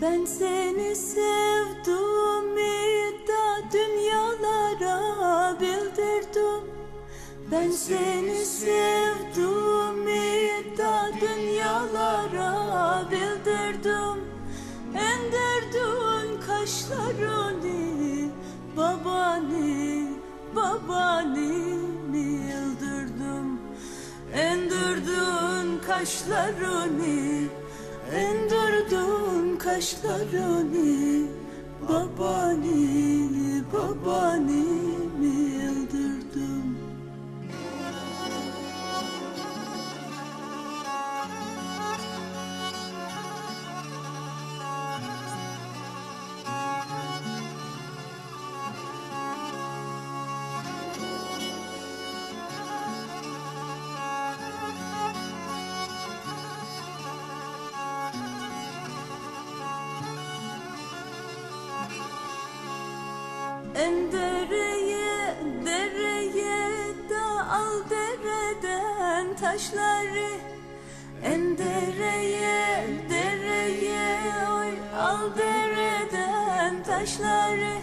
Ben seni sevdim da dünyalara bildirdim. Ben seni sevdim da dünyalara bildirdim. Endirdin kaşlarını babani babani yıldırdım Endirdin kaşlarını Endirdin kaşlarını Babani, En dereye, dereye da al dereden taşları. En dereye, dereye oy al dereden taşları.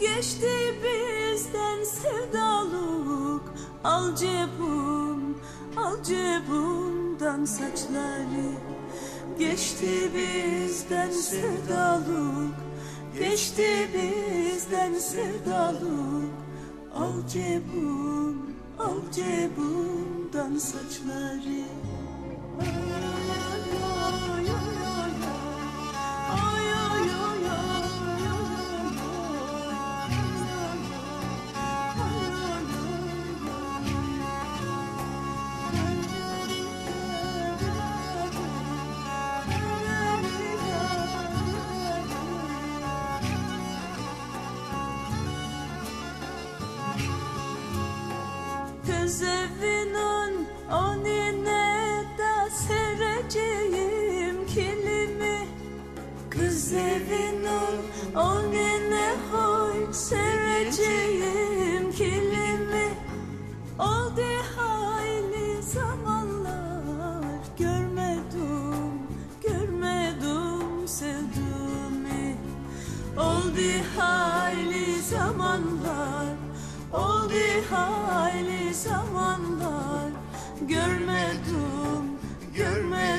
Geçti bizden sevdalık Al cebum, al cebumdan saçları. Geçti bizden sevdalık Geçti bizden sevdalık Al cebum, al cebumdan saçları. Ay, Kız evinin önüne de sereceğim kilimi. Kız evinin önüne hoy sereceğim kilimi. Oldu hayli zamanlar görmedim, görmedim sevdiğimi Oldu hayli zamanlar, Oldu hali zamanlar. Görmedim, görmedim.